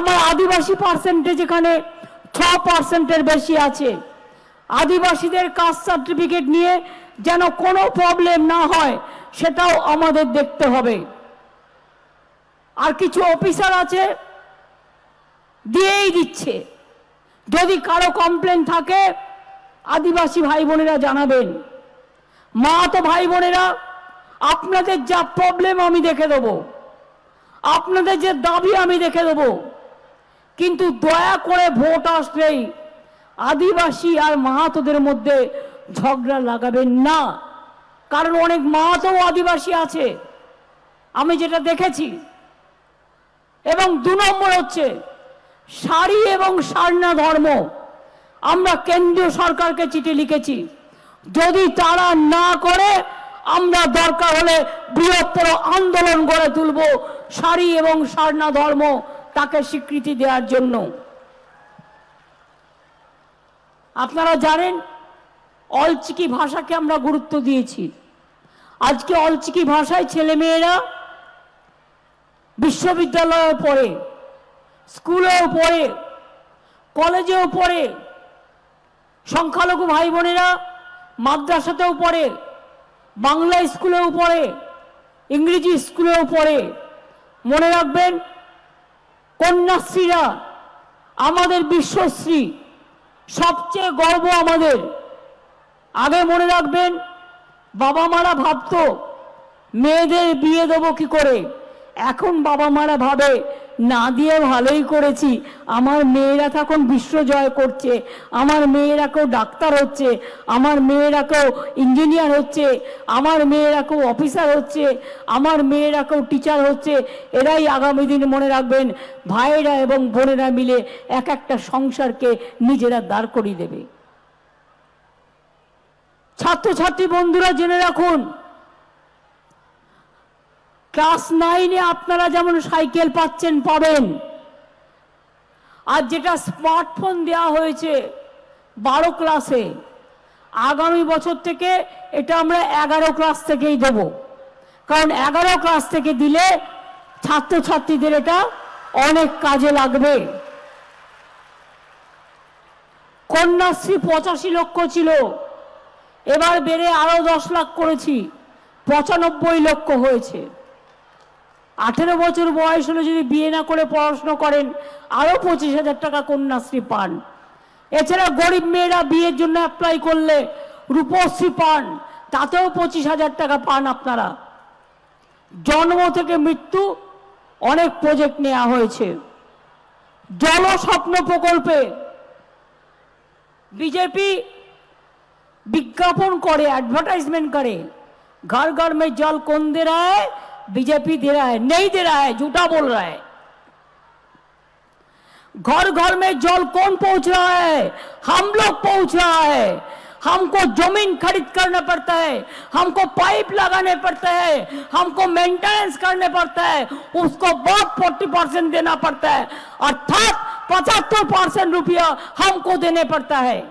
আমার আদিবাসী পার্সেন্টেজ এখানে ছ পার্সেন্টের বেশি আছে। আদিবাসীদের কাস্ট সার্টিফিকেট নিয়ে যেন কোনো প্রবলেম না হয়, সেটাও আমাদের দেখতে হবে। আর কিছু অফিসার আছে, দিয়েই দিচ্ছে। যদি কারও কমপ্লেন থাকে, আদিবাসী ভাই বোনেরা জানাবেন। মা তো ভাই বোনেরা আপনাদের যা প্রবলেম আমি দেখে দেবো। আপনাদের যে দাবি আমি দেখে দেবো। কিন্তু দয়া করে ভোট আসলেই আদিবাসী আর মাহাতোদের মধ্যে ঝগড়া লাগাবেন না। কারণ অনেক মাহাতো আদিবাসী আছে, আমি যেটা দেখেছি। এবং দু নম্বর হচ্ছে শাড়ি এবং সারনা ধর্ম, আমরা কেন্দ্রীয় সরকারকে চিঠি লিখেছি, যদি তারা না করে, আমরা দরকার হলে বৃহত্তর আন্দোলন গড়ে তুলব। শাড়ি এবং সারনা ধর্ম তাকে স্বীকৃতি দেওয়ার জন্য। আপনারা জানেন, অলচিকি ভাষাকে আমরা গুরুত্ব দিয়েছি। আজকে অলচিকি ভাষায় ছেলেমেয়েরা বিশ্ববিদ্যালয়ে পড়ে, স্কুলেও পড়ে, কলেজেও পড়ে, সংখ্যালঘু ভাই বোনেরা মাদ্রাসাতেও পড়ে, বাংলা স্কুলেও পড়ে, ইংরেজি স্কুলেও পড়ে। মনে রাখবেন কন্যাশ্রীরা, আমাদের বিশ্বশ্রী, সবচেয়ে গর্ব আমাদের। আগে মনে রাখবেন বাবা মারা ভাবত, মেয়েদের বিয়ে দেবো কি করে? এখন বাবা মারা ভাবে না দিয়ে ভালোই করেছি। আমার মেয়েরা তখন বিশ্ব জয় করছে। আমার মেয়েরা কেউ ডাক্তার হচ্ছে। আমার মেয়েরা কেউ ইঞ্জিনিয়ার হচ্ছে। আমার মেয়েরা কেউ অফিসার হচ্ছে। আমার মেয়েরা কেউ টিচার হচ্ছে। এরাই আগামী দিন মনে রাখবেন, ভাইয়েরা এবং বোনেরা মিলে এক একটা সংসারকে নিজেরা দাঁড় করিয়ে দেবে। ছাত্রছাত্রী বন্ধুরা জেনে রাখুন ক্লাস নাইনে আপনারা যেমন সাইকেল পাচ্ছেন, পাবেন। আর যেটা স্মার্টফোন দেওয়া হয়েছে বারো ক্লাসে, আগামী বছর থেকে এটা আমরা এগারো ক্লাস থেকেই দেব। কারণ এগারো ক্লাস থেকে দিলে ছাত্রছাত্রীদের এটা অনেক কাজে লাগবে। কন্যাশ্রী পঁচাশি লক্ষ ছিল, এবার বেড়ে আরও দশ লাখ করেছি, পঁচানব্বই লক্ষ হয়েছে। আঠেরো বছর বয়স হলে যদি বিয়ে না করে পড়াশুনো করেন আরও পঁচিশ হাজার টাকা কন্যাশ্রী পান। এছাড়া গরিব মেয়েরা বিয়ের জন্য অ্যাপ্লাই করলে রূপশ্রী পান, তাতেও পঁচিশ হাজার টাকা পান আপনারা। জন্ম থেকে মৃত্যু অনেক প্রজেক্ট নেওয়া হয়েছে। জলস্বপ্ন প্রকল্পে বিজেপি বিজ্ঞাপন করে অ্যাডভার্টাইজমেন্ট করে। ঘর ঘর মে জল কোন দে রায়? बीजेपी दे रहा है, नहीं दे रहा है, झूठा बोल रहा है। घर घर में जल कौन पहुँच रहा है? हम लोग पहुँच रहा है। हमको ज़मीन खरीद करना पड़ता है, हमको पाइप लगाने पड़ता है, हमको मेंटेनेंस करने पड़ता है, उसको बहुत फोर्टी परसेंट देना पड़ता है, अर्थात पचहत्तर परसेंट रुपया हमको देने पड़ता है।